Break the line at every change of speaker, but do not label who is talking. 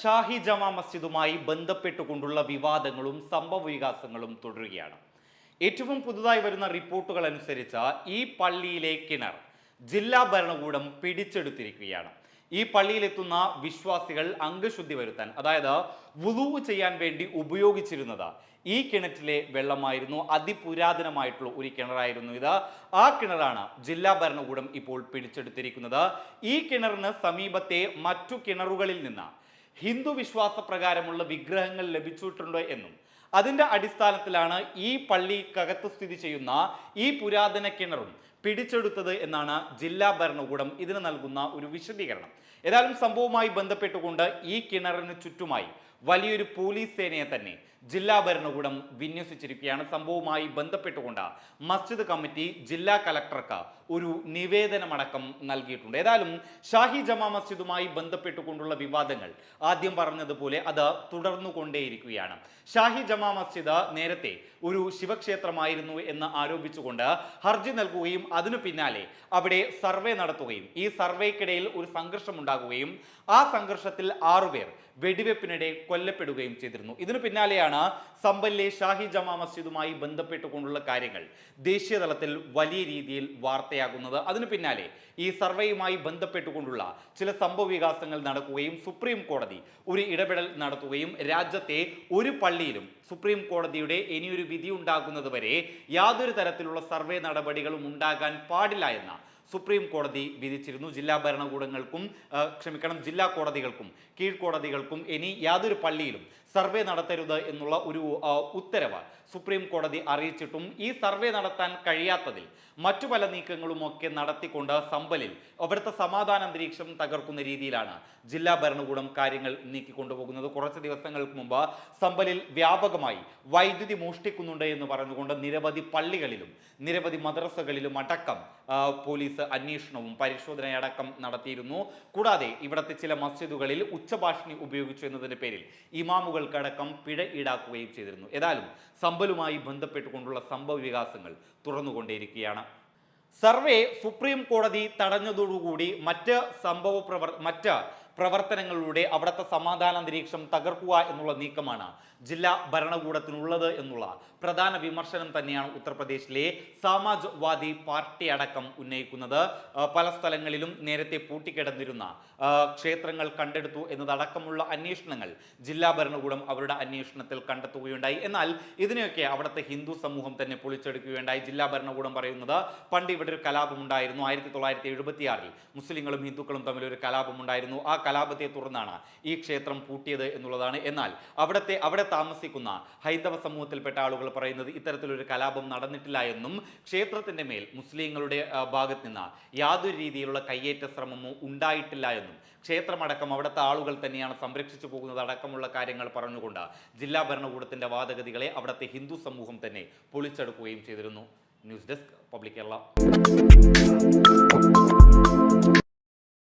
ഷാഹി ജമാ മസ്ജിദുമായി ബന്ധപ്പെട്ടുകൊണ്ടുള്ള വിവാദങ്ങളും സംഭവ വികാസങ്ങളും തുടരുകയാണ്. ഏറ്റവും പുതുതായി വരുന്ന റിപ്പോർട്ടുകൾ അനുസരിച്ച് ഈ പള്ളിയിലെ കിണർ ജില്ലാ ഭരണകൂടം പിടിച്ചെടുത്തിരിക്കുകയാണ്. ഈ പള്ളിയിലെത്തുന്ന വിശ്വാസികൾ അംഗശുദ്ധി വരുത്താൻ അതായത് വുളു ചെയ്യാൻ വേണ്ടി ഉപയോഗിച്ചിരുന്നത് ഈ കിണറ്റിലെ വെള്ളമായിരുന്നു. അതിപുരാതനമായിട്ടുള്ള ഒരു കിണറായിരുന്നു ഇത്. ആ കിണറാണ് ജില്ലാ ഭരണകൂടം ഇപ്പോൾ പിടിച്ചെടുത്തിരിക്കുന്നത്. ഈ കിണറിന് സമീപത്തെ മറ്റു കിണറുകളിൽ നിന്ന് ഹിന്ദു വിശ്വാസ പ്രകാരമുള്ള വിഗ്രഹങ്ങൾ ലഭിച്ചിട്ടുണ്ടോ എന്നും. അതിന്റെ അടിസ്ഥാനത്തിലാണ് ഈ പള്ളിക്കകത്ത് സ്ഥിതി ചെയ്യുന്ന ഈ പുരാതന കിണറും പിടിച്ചെടുത്തത് എന്നാണ് ജില്ലാ ഭരണകൂടം ഇതിന് നൽകുന്ന ഒരു വിശദീകരണം. ഏതായാലും സംഭവവുമായി ബന്ധപ്പെട്ടുകൊണ്ട് ഈ കിണറിന് ചുറ്റുമായി വലിയൊരു പോലീസ് സേനയെ തന്നെ ജില്ലാ ഭരണകൂടം വിന്യസിച്ചിരിക്കുകയാണ്. സംഭവവുമായി ബന്ധപ്പെട്ടുകൊണ്ട് മസ്ജിദ് കമ്മിറ്റി ജില്ലാ കലക്ടർക്ക് ഒരു നിവേദനമടക്കം നൽകിയിട്ടുണ്ട്. ഏതായാലും ഷാഹി ജമാ മസ്ജിദുമായി ബന്ധപ്പെട്ടുകൊണ്ടുള്ള വിവാദങ്ങൾ ആദ്യം പറഞ്ഞതുപോലെ അത് തുടർന്നുകൊണ്ടേയിരിക്കുകയാണ്. ഷാഹി ജമാ മസ്ജിദ് നേരത്തെ ഒരു ശിവക്ഷേത്രമായിരുന്നു എന്ന് ആരോപിച്ചുകൊണ്ട് ഹർജി നൽകുകയും അതിനു പിന്നാലെ അവിടെ സർവേ നടത്തുകയും ഈ സർവേക്കിടയിൽ ഒരു സംഘർഷം ഉണ്ടാകുകയും ആ സംഘർഷത്തിൽ ആറുപേർ വെടിവെപ്പിനിടെ കൊല്ലപ്പെടുകയും ചെയ്തിരുന്നു. ഇതിനു പിന്നാലെയാണ് സമ്പല്ലെ ഷാഹി ജമാ മസ്ജിദുമായി ബന്ധപ്പെട്ടുകൊണ്ടുള്ള കാര്യങ്ങൾ. ദേശീയ തലത്തിൽ വലിയ രീതിയിൽ വാർത്തയാകുന്നത്. അതിനു പിന്നാലെ ഈ സർവേയുമായി ബന്ധപ്പെട്ടുകൊണ്ടുള്ള ചില സംഭവ വികാസങ്ങൾ നടക്കുകയും സുപ്രീം കോടതി ഒരു ഇടപെടൽ നടത്തുകയും രാജ്യത്തെ ഒരു പള്ളിയിലും സുപ്രീം കോടതിയുടെ ഇനിയൊരു വിധി ഉണ്ടാകുന്നത് വരെ യാതൊരു തരത്തിലുള്ള സർവേ നടപടികളും ഉണ്ടാകാൻ പാടില്ല എന്ന സുപ്രീം കോടതി വിധിച്ചിരുന്നു. ജില്ലാ ഭരണകൂടങ്ങൾക്കും ക്ഷമിക്കണം ജില്ലാ കോടതികൾക്കും കീഴ്ക്കോടതികൾക്കും ഇനി യാതൊരു പള്ളിയിലും സർവേ നടത്തരുത് എന്നുള്ള ഒരു ഉത്തരവ് സുപ്രീം കോടതി അറിയിച്ചിട്ടും ഈ സർവേ നടത്താൻ കഴിയാത്തതിൽ മറ്റു പല നീക്കങ്ങളുമൊക്കെ നടത്തിക്കൊണ്ട് സമ്പലിൽ അവിടുത്തെ സമാധാന അന്തരീക്ഷം തകർക്കുന്ന രീതിയിലാണ് ജില്ലാ ഭരണകൂടം കാര്യങ്ങൾ നീക്കിക്കൊണ്ടുപോകുന്നത്. കുറച്ച് ദിവസങ്ങൾക്ക് മുമ്പ് സമ്പലിൽ വ്യാപകമായി വൈദ്യുതി മോഷ്ടിക്കുന്നുണ്ട് എന്ന് പറഞ്ഞുകൊണ്ട് നിരവധി പള്ളികളിലും നിരവധി മദ്രസകളിലും അടക്കം ആ, പോലീസ് അന്വേഷണവും പരിശോധനയടക്കം നടത്തിയിരുന്നു. കൂടാതെ ഇവിടുത്തെ ചില മസ്ജിദുകളിൽ ഉച്ചഭാഷിണി ഉപയോഗിച്ചു എന്നതിന്റെ പേരിൽ ഇമാമുകൾക്കടക്കം പിഴ ഈടാക്കുകയും ചെയ്തിരുന്നു. ഏതായാലും സമ്പലുമായി ബന്ധപ്പെട്ടുകൊണ്ടുള്ള സംഭവ വികാസങ്ങൾ തുറന്നുകൊണ്ടേയിരിക്കുകയാണ്. സർവേ സുപ്രീം കോടതി തടഞ്ഞതോടുകൂടി മറ്റ് സംഭവ പ്രവർ മറ്റ് പ്രവർത്തനങ്ങളിലൂടെ അവിടുത്തെ സമാധാന അന്തരീക്ഷം തകർക്കുക എന്നുള്ള നീക്കമാണ് ജില്ലാ ഭരണകൂടത്തിനുള്ളത് എന്നുള്ള പ്രധാന വിമർശനം തന്നെയാണ് ഉത്തർപ്രദേശിലെ സമാജ്വാദി പാർട്ടി അടക്കം ഉന്നയിക്കുന്നത്. പല സ്ഥലങ്ങളിലും നേരത്തെ പൂട്ടിക്കിടന്നിരുന്ന ക്ഷേത്രങ്ങൾ കണ്ടെടുത്തു എന്നതടക്കമുള്ള അന്വേഷണങ്ങൾ ജില്ലാ ഭരണകൂടം അവരുടെ അന്വേഷണത്തിൽ കണ്ടെത്തുകയുണ്ടായി. എന്നാൽ ഇതിനെയൊക്കെ അവിടുത്തെ ഹിന്ദു സമൂഹം തന്നെ പൊളിച്ചെടുക്കുകയുണ്ടായി. ജില്ലാ ഭരണകൂടം പറയുന്നത് പണ്ട് ഇവിടെ ഒരു കലാപമുണ്ടായിരുന്നു. ആയിരത്തി തൊള്ളായിരത്തി എഴുപത്തിയാറിൽ മുസ്ലിങ്ങളും ഹിന്ദുക്കളും തമ്മിൽ ഒരു കലാപമുണ്ടായിരുന്നു. ആ കലാപത്തെ തുടർന്നാണ് ഈ ക്ഷേത്രം പൂട്ടിയത് എന്നുള്ളതാണ്. എന്നാൽ അവിടത്തെ അവിടെ താമസിക്കുന്ന ഹൈന്ദവ സമൂഹത്തിൽപ്പെട്ട ആളുകൾ പറയുന്നത് ഇത്തരത്തിലൊരു കലാപം നടന്നിട്ടില്ല എന്നും ക്ഷേത്രത്തിന്റെ മേൽ മുസ്ലിങ്ങളുടെ ഭാഗത്ത് നിന്ന് യാതൊരു രീതിയിലുള്ള കയ്യേറ്റ ശ്രമമോ ഉണ്ടായിട്ടില്ല എന്നും ക്ഷേത്രമടക്കം അവിടുത്തെ ആളുകൾ തന്നെയാണ് സംരക്ഷിച്ചു പോകുന്നത് അടക്കമുള്ള കാര്യങ്ങൾ പറഞ്ഞുകൊണ്ട് ജില്ലാ ഭരണകൂടത്തിന്റെ വാദഗതികളെ അവിടുത്തെ ഹിന്ദു സമൂഹം തന്നെ പൊളിച്ചെടുക്കുകയും ചെയ്തിരുന്നു. News desk public Kerala.